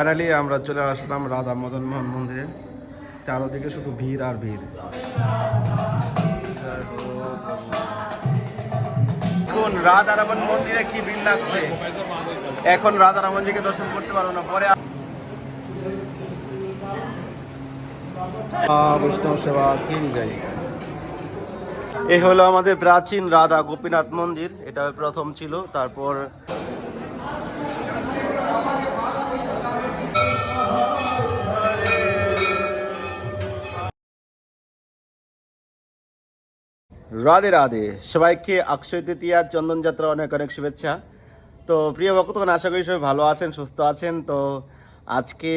Finally আমরা চলে আসলাম রাধা মদন মোহন মন্দিরে। চারোদিকে শুধু ভিড় আর ভিড়। এখন রাধারামন মন্দিরে কি ভিড় লাগছে? এখন রাধারামনজিকে দর্শন করতে পারব না পরে বৈষ্ণব সেবা কি যাই এই হলো আমাদের প্রাচীন রাধা গোপীনাথ মন্দির। এটা প্রথম ছিল তারপর রাধে রাধে। সবাইকে অক্ষয় তৃতীয়া, চন্দন যাত্রা অনেক অনেক শুভেচ্ছা। তো প্রিয় ভক্তগণ, আশা করি সবাই ভালো আছেন, সুস্থ আছেন। তো আজকে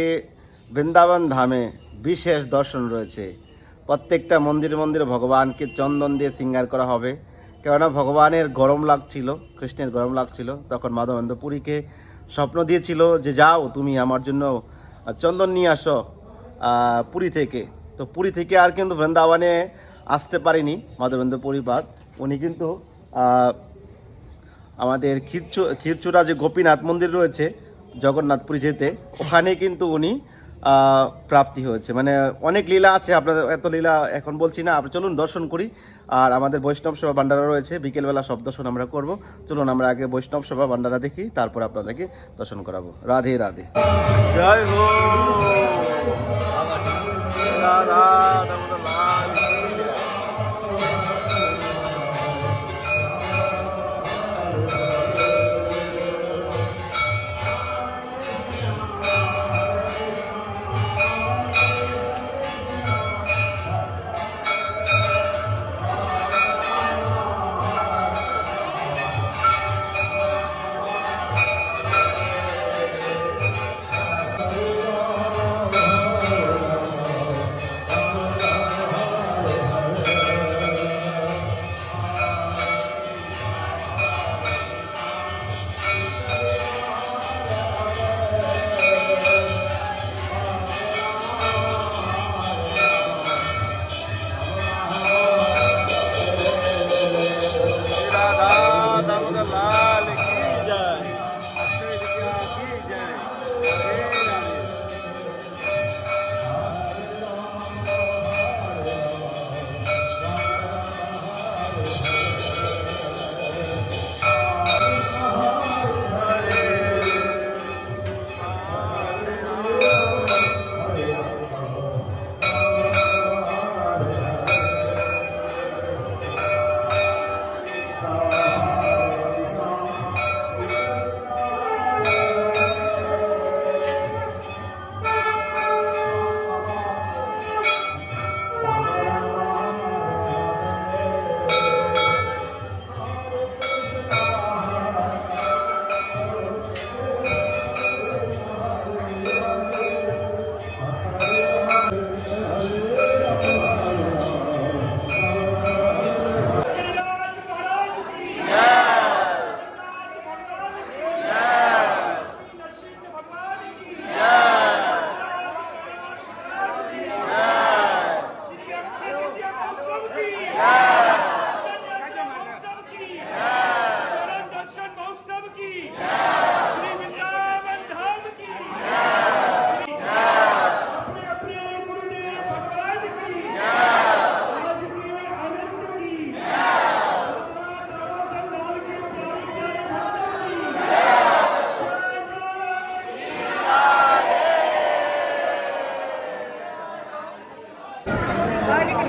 বৃন্দাবন ধামে বিশেষ দর্শন রয়েছে। প্রত্যেকটা মন্দির মন্দিরে ভগবানকে চন্দন দিয়ে সিঙ্গার করা হবে। কেননা ভগবানের গরম লাগছিল, কৃষ্ণের গরম লাগছিল। তখন মাধবেন্দ্র পুরীকে স্বপ্ন দিয়েছিল যে, যাও, তুমি আমার জন্য চন্দন নিয়ে আসো পুরী থেকে। তো পুরী থেকে আর কিন্তু বৃন্দাবনে আসতে পারেনি মাধবেন্দ্র পরিবার। উনি কিন্তু আমাদের ক্ষীরচু, ক্ষীরচূড়া যে গোপীনাথ মন্দির রয়েছে, জগন্নাথপুরী যেতে, ওখানে কিন্তু উনি প্রাপ্তি হয়েছে। মানে অনেক লীলা আছে, আপনাদের এত লীলা এখন বলছি না আপনি চলুন দর্শন করি। আর আমাদের বৈষ্ণব সভা ভান্ডারা রয়েছে, বিকেলবেলা সব দর্শন আমরা করব। চলুন আমরা আগে বৈষ্ণব সভা ভান্ডারা দেখি, তারপর আপনাদেরকে দর্শন করাবো। রাধে রাধে। জয় হো রাধা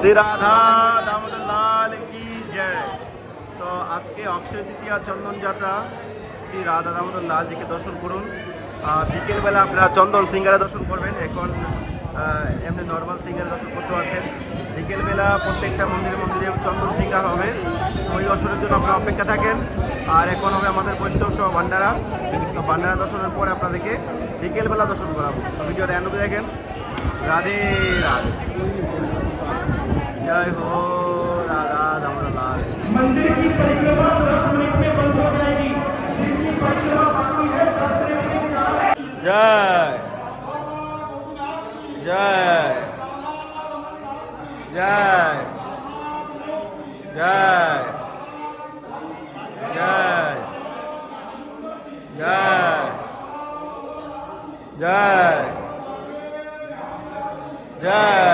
শ্রী রাধা, দামোদর লাল কি জয়। তো আজকে অক্ষয় তৃতীয়া চন্দন যাত্রা, শ্রী রাধা দামোদর লালজিকে দর্শন করুন। বিকেলবেলা আপনারা চন্দন সিঙ্গারে দর্শন করবেন, এখন এমনি নর্মাল সিঙ্গারে দর্শন করতে পারছেন। বিকেলবেলা প্রত্যেকটা মন্দিরে মন্দিরে চন্দন সিঙ্গার হবে। ওই দর্শনের জন্য আপনারা অপেক্ষা থাকেন। আর এখন হবে আমাদের বৈষ্ণব সহ ভান্ডারা। ভান্ডারা দর্শনের পরে আপনাদেরকে বিকেলবেলা দর্শন করাবো। ভিডিওটা এন্ড দেখেন। রাধে রাধে। جے ہو رادا دمر لال مندر کی پریکرما دس منٹ میں بند ہو جائے گی جن کی پریکرما باقی ہے دس منٹ میں جائے جائے جائے جائے جائے جائے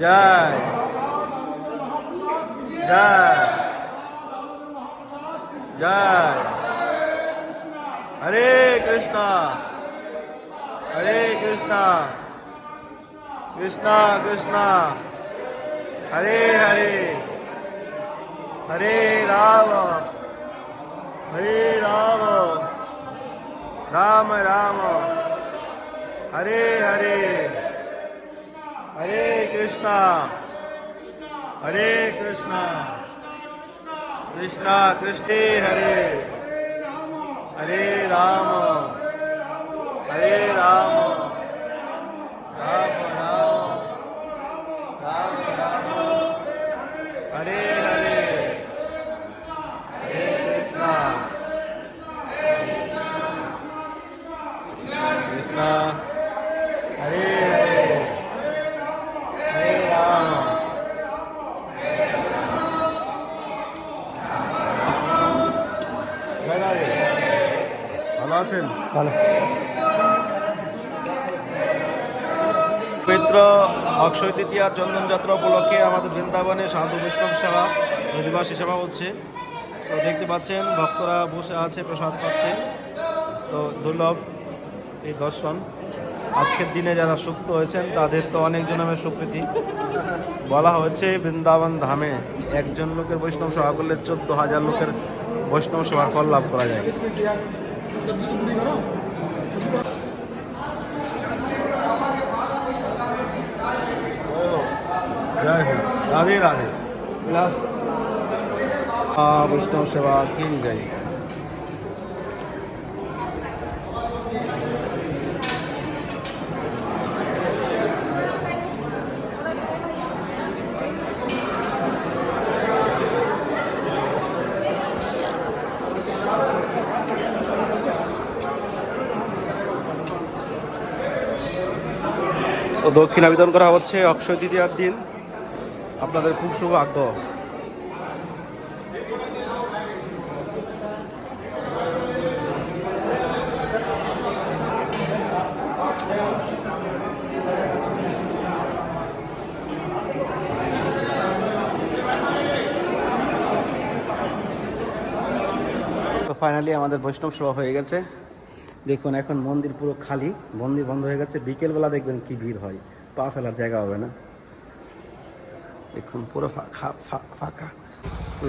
জয় জয় জয় হরে কৃষ্ণ হরে কৃষ্ণ কৃষ্ণ কৃষ্ণ হরে হরে হরে রাম হরে রাম রাম রাম হরে হরে ہرے کرشنا ہرے کرشنا کرشنا کرشنے ہرے ہرے رام ہرے رام رام رام رام رام ہرے ہرے ہرے کرشنا کرشنا ہرے ভালো। পবিত্র অক্ষয় তৃতীয়া চন্দনযাত্রা উপলক্ষে আমাদের বৃন্দাবনে সাধু বৈষ্ণব সেবা হরিবাসী সেবা হচ্ছে। তো দেখতে পাচ্ছেন, ভক্তরা বসে আছে, প্রসাদ পাচ্ছে। তো দুর্লভ এই দর্শন। আজকের দিনে যারা সুক্ত হয়েছেন, তাদের তো অনেক জনমের সুকৃতি বলা হয়েছে, বৃন্দাবন ধামে একজন লোকের বৈষ্ণব সেবা করলে চোদ্দ হাজার লোকের বৈষ্ণব সেবার ফল লাভ করা যায়। سبزی تو پوری کرو رادھے رادھے آپ اس کو سوا کیوں گئی তো দক্ষিণ আবেদন করা হচ্ছে অক্ষয় তৃতীয়ার দিন। আপনাদের খুব সৌভাগ্য তো ফাইনালি আমাদের বৈষ্ণব সভা হয়ে গেছে। দেখুন, এখন মন্দির পুরো খালি, মন্দির বন্ধ হয়ে গেছে। বিকেলবেলা দেখবেন কি ভিড় হয়। পা ফেলার জায়গা হবে না। দেখুন, পুরো ফাঁকা।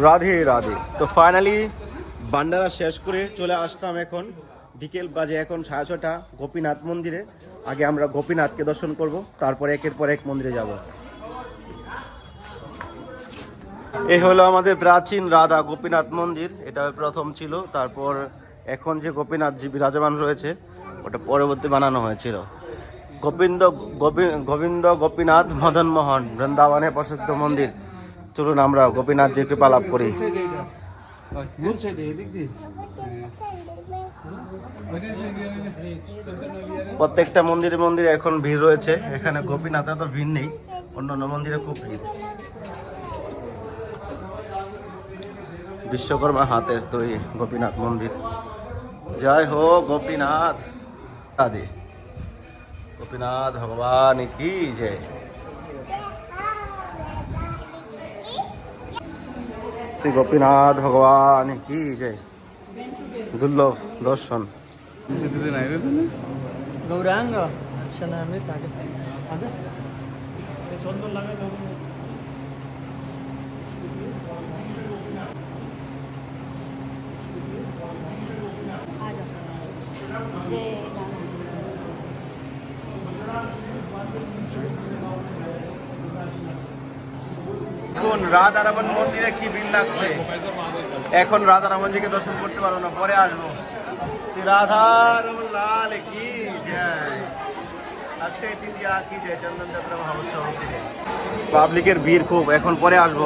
রাধে রাধে। তো ফাইনালি বান্ডারা শেষ করে চলে আসলাম এখন। বিকেল বাজে এখন সাড়ে ছটা গোপীনাথ মন্দিরে। আগে আমরা গোপীনাথকে দর্শন করব, তারপর একের পর এক মন্দিরে যাব। এই হলো আমাদের প্রাচীন রাধা গোপীনাথ মন্দির। এটা প্রথম ছিল, তারপর এখন যে গোপীনাথ জি বিরাজমান রয়েছে, ওটা পরবর্তী বানানো হয়েছিল। গোবিন্দ গোবি- গোবিন্দ গোপীনাথ মদন মোহন, বৃন্দাবনে প্রসিদ্ধ মন্দির। চলুন আমরা গোপীনাথজির কৃপা লাভ করি। প্রত্যেকটা মন্দিরে মন্দিরে এখন ভিড় রয়েছে। এখানে গোপীনাথে তো ভিড় নেই অন্য অন্য মন্দিরে খুব ভিড়। বিশ্বকর্মা হাতের তৈরি গোপীনাথ মন্দির। জয় হো গোপীনাথ। আদি গোপীনাথ ভগবান কি জয়। গোপীনাথ ভগবান কি জয়। দুর্লভ দর্শন। গৌরাঙ্গ এখন রাধারামন মন্দিরে কি ভিড় লাগছে? এখন রাধারামনজিকে দর্শন করতে পারব না, পরে আসব। রাধারমন লাল কি জয়। অক্ষয় তৃতীয়া কি জয়, চন্দন যাত্রা পাবলিকের ভিড় খুব, এখন পরে আসব।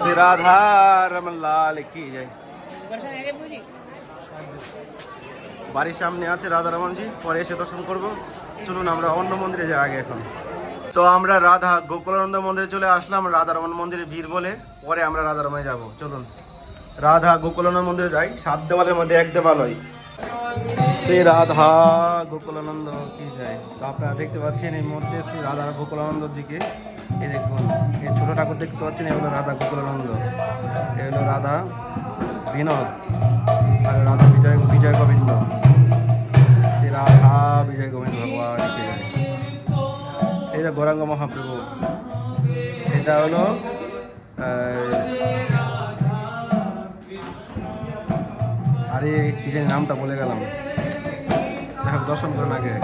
শ্রী রাধা রমন লাল কি জয়। বাড়ির সামনে আছে রাধা রমনজি পরে এসে দর্শন করব। চলুন আমরা অন্য মন্দিরে যাই আগে এখন। তো আমরা রাধা গোকুলানন্দ মন্দিরে চলে আসলাম, রাধা রমন মন্দিরে ভিড় বলে। পরে আমরা রাধা রমনে যাব। চলুন। রাধা গোকুলানন্দ মন্দিরে যাই, সাত দেওয়ালের মধ্যে এক দেওয়ালয় শ্রী রাধা গোকুলানন্দ কি যায়? তো আপনারা দেখতে পাচ্ছেন এই মধ্যে শ্রী রাধা গোকুলানন্দজিকে এই দেখুন, এই ছোট ঠাকুর দেখতে পাচ্ছেন এগুলো রাধা গোকুলানন্দ। এগুলো রাধা বিনোদ। আর রাধা বিজয় গোবিন্দ। রাধা বিজয় গোবিন্দ ভগবান এটা গৌরাঙ্গ মহাপ্রভু, এটা হলো আরে কি নামটা বলে গেলাম। দর্শন করুন আগে।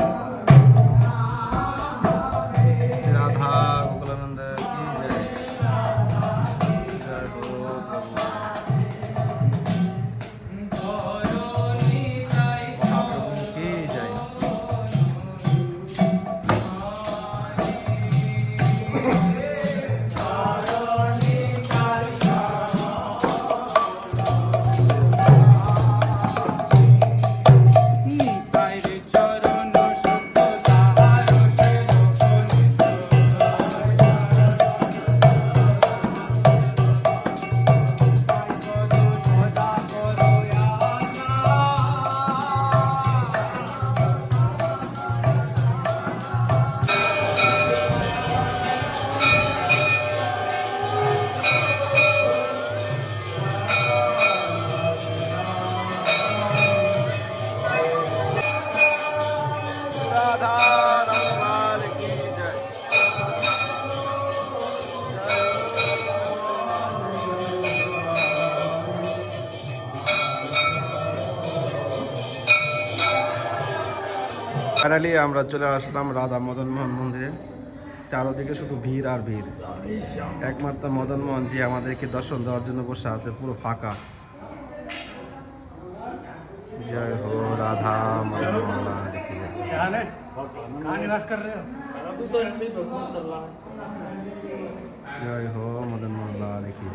ফাইনালি আমরা চলে আসলাম রাধা মদন মোহন মন্দিরে। চারোদিকে শুধু ভিড় আর ভিড়। একমাত্র মদন মোহন জি আমাদেরকে দর্শন দেওয়ার জন্য বসে আছে, পুরো ফাঁকা। জয় হো রাধা মদন মোহন জয়। হো মদন মোহন লাল কি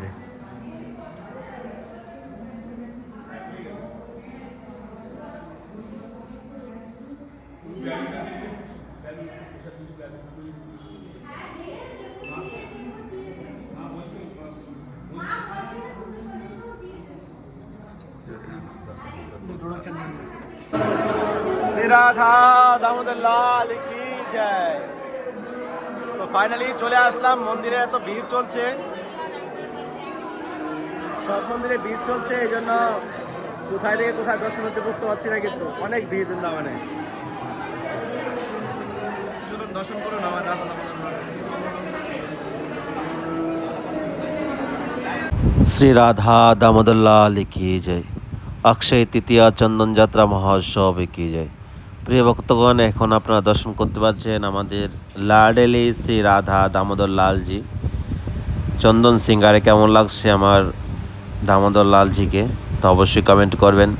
রাধা দামোদর লাল কি জয় তো ফাইনালি চলে আসলাম মন্দিরে এত ভিড় চলছে সব মন্দিরে ভিড় চলছে এই জন্য কোথায় থেকে কোথায় দর্শন হতে বুঝতে পারছি না কিছু অনেক ভিড় বৃন্দাবনে চলুন দর্শন করুন আমার রাধা দামোদর শ্রী রাধা দামোদর লাল কি জয়। অক্ষয় তৃতীয়া চন্দন যাত্রা মহোৎসব কি জয়। প্রিয় ভক্তগণ, এখন আপনারা দর্শন করতে পারছেন আমাদের লাডেলি শ্রী রাধা দামোদর লালজি। চন্দন সিঙ্গারে কেমন লাগছে আমার দামোদর লালজিকে? তো অবশ্যই কমেন্ট করবেন।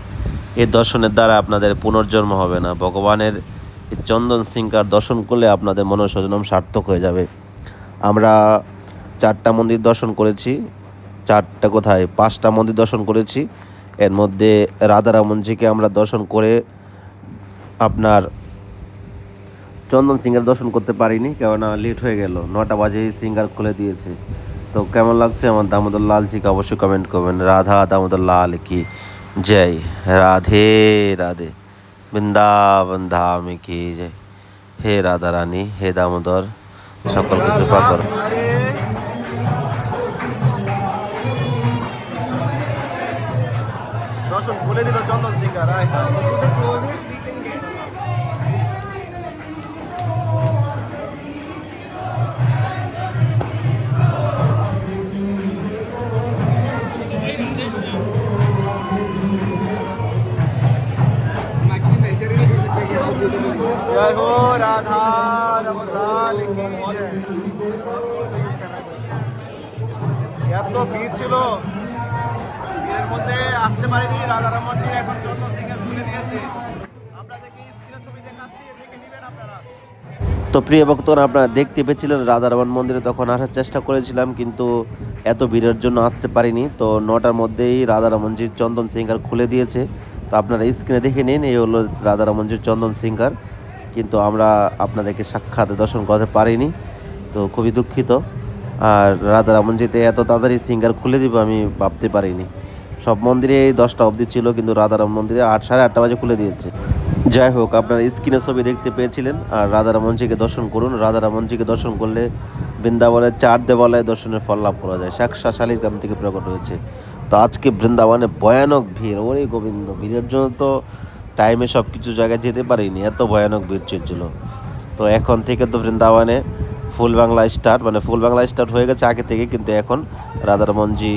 এই দর্শনের দ্বারা আপনাদের পুনর্জন্ম হবে না। ভগবানের চন্দন সিঙ্গার দর্শন করলে আপনাদের মনসজনম সার্থক হয়ে যাবে। আমরা চারটা মন্দির দর্শন করেছি। চারটা কোথায়? পাঁচটা মন্দির দর্শন করেছি। এর মধ্যে রাধারামনজিকে আমরা দর্শন করে আপনার চন্দন সিঙ্গার দর্শন করতে পারিনি, কেননা লেট হয়ে গেল। নটা বাজে সিঙ্গার খুলে দিয়েছে। তো কেমন লাগছে আমার দামোদর লালজিকে অবশ্যই কমেন্ট করবেন। রাধা দামোদর লাল কি? জয়। রাধে রাধে। বৃন্দাবন ধাম কি জয়। হে রাধা রানী, হে দামোদর, সকলকে কৃপা দর্শন খুলে দিল চন্দন সিঙ্গার রাধা। এত ভিড় ছিল মধ্যে আসতে পারিনি রামমন্দির এখন চন্দন সিং খুলে দিয়েছে তো প্রিয় ভক্তগণ আপনারা দেখতে পেয়েছিলেন রাধারমন মন্দিরে তখন আসার চেষ্টা করেছিলাম, কিন্তু এত ভিড়ের জন্য আসতে পারিনি। তো নটার মধ্যেই রাধারমনজির চন্দন সিঙ্গার খুলে দিয়েছে। তো আপনারা স্ক্রিনে দেখে নিন, এই হলো রাধারমনজির চন্দন সিঙ্গার। কিন্তু আমরা আপনাদেরকে সাক্ষাৎ দর্শন করতে পারিনি, তো খুবই দুঃখিত। আর রাধা রাধারমনজিতে এত তাড়াতাড়ি সিঙ্গার খুলে দিব আমি ভাবতে পারিনি। সব মন্দিরে দশটা অবধি ছিল, কিন্তু রাধারাম মন্দিরে আট, সাড়ে আটটা বাজে খুলে দিয়েছে। যাই হোক, আপনারা স্ক্রিনে ছবি দেখতে পেয়েছিলেন, আর রাধারামনজিকে দর্শন করুন। রাধারামনজিকে দর্শন করলে বৃন্দাবনের চার দেবালয়ে দর্শনের ফল লাভ করা যায়। সাক্ষা শালির গ্রাম থেকে প্রকট হয়েছে। তো আজকে বৃন্দাবনে ভয়ানক ভিড়। ওরে গোবিন্দ, ভিড়ের জন্য তো টাইমে সব কিছু জায়গায় যেতে পারিনি এত ভয়ানক ভিড় ছিল। তো এখন থেকে তো বৃন্দাবনে ফুল বাংলা স্টার্ট মানে ফুল বাংলা স্টার্ট হয়ে গেছে আগে থেকে কিন্তু এখন রাধারমনজি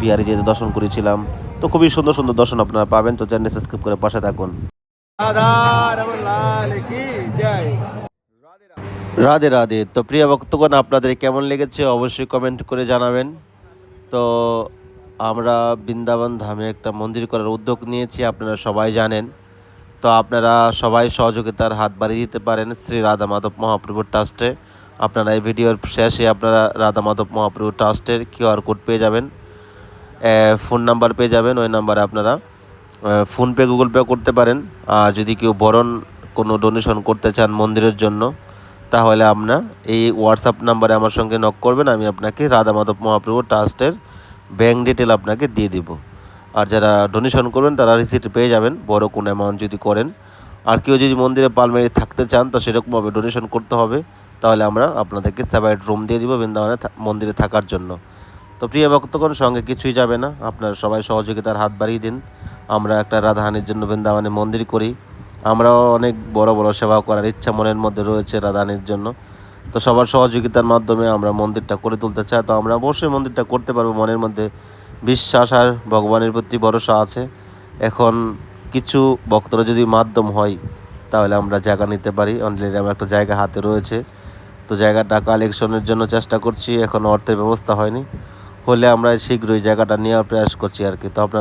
বিহারি যেতে দর্শন করেছিলাম তো খুবই সুন্দর সুন্দর দর্শন আপনারা পাবেন তো চ্যানেল সাবস্ক্রাইব করে পাশে থাকুন। রাধে রাধে তো প্রিয় ভক্তগণ আপনাদের কেমন লেগেছে অবশ্যই কমেন্ট করে জানাবেন। তো আমরা বৃন্দাবন ধামে একটা মন্দির করার উদ্যোগ নিয়েছি, আপনারা সবাই জানেন। তো আপনারা সবাই সহযোগিতার হাত বাড়িয়ে দিতে পারেন শ্রী রাধা মাধব মহাপ্রভুর ট্রাস্টে। আপনারা এই ভিডিওর শেষে আপনারা রাধা মাধব মহাপ্রভু ট্রাস্টের কিউআর কোড পেয়ে যাবেন। ফোন নাম্বার পেয়ে যাবেন, ওই নাম্বারে আপনারা ফোনপে, গুগল পে করতে পারেন। আর যদি কেউ বরণ কোনো ডোনেশন করতে চান মন্দিরের জন্য, তাহলে আপনার এই হোয়াটসঅ্যাপ নাম্বারে আমার সঙ্গে নক করবেন, আমি আপনাকে রাধা মাধব মহাপ্রভু ট্রাস্টের ব্যাঙ্ক ডিটেল আপনাকে দিয়ে দিব। আর যারা ডোনেশন করবেন, তারা রিসিপ্ট পেয়ে যাবেন, বড় কোনো অ্যামাউন্ট যদি করেন। আর কেউ যদি মন্দিরে পালমেরি থাকতে চান, তো সেরকমভাবে ডোনেশন করতে হবে। তাহলে আমরা আপনাদেরকে সেপারেট রুম দিয়ে দিব বৃন্দাবনে মন্দিরে থাকার জন্য। তো প্রিয় ভক্তগণ, সঙ্গে কিছুই যাবে না। আপনারা সবাই সহযোগিতার হাত বাড়িয়ে দিন। আমরা একটা রাধাহানির জন্য বৃন্দাবনে মন্দির করি। আমরাও অনেক বড় বড় সেবা করার ইচ্ছা মনের মধ্যে রয়েছে রাধাহানির জন্য। তো সবার সহযোগিতার মাধ্যমে আমরা মন্দিরটা করে তুলতে চাই। তো আমরা অবশ্যই মন্দিরটা করতে পারব, মনের মধ্যে বিশ্বাস আর ভগবানের প্রতি ভরসা আছে। এখন কিছু ভক্তরা যদি মাধ্যম হয়, তাহলে আমরা জায়গা নিতে পারি। অনলাইনে আমার একটা জায়গা হাতে রয়েছে। তো জায়গাটা কালেকশনের জন্য চেষ্টা করছি, এখন অর্থের ব্যবস্থা হয়নি। হলে আমরা শীঘ্রই জায়গাটা নেওয়ার প্রয়াস করছি আর কি। তো আপনার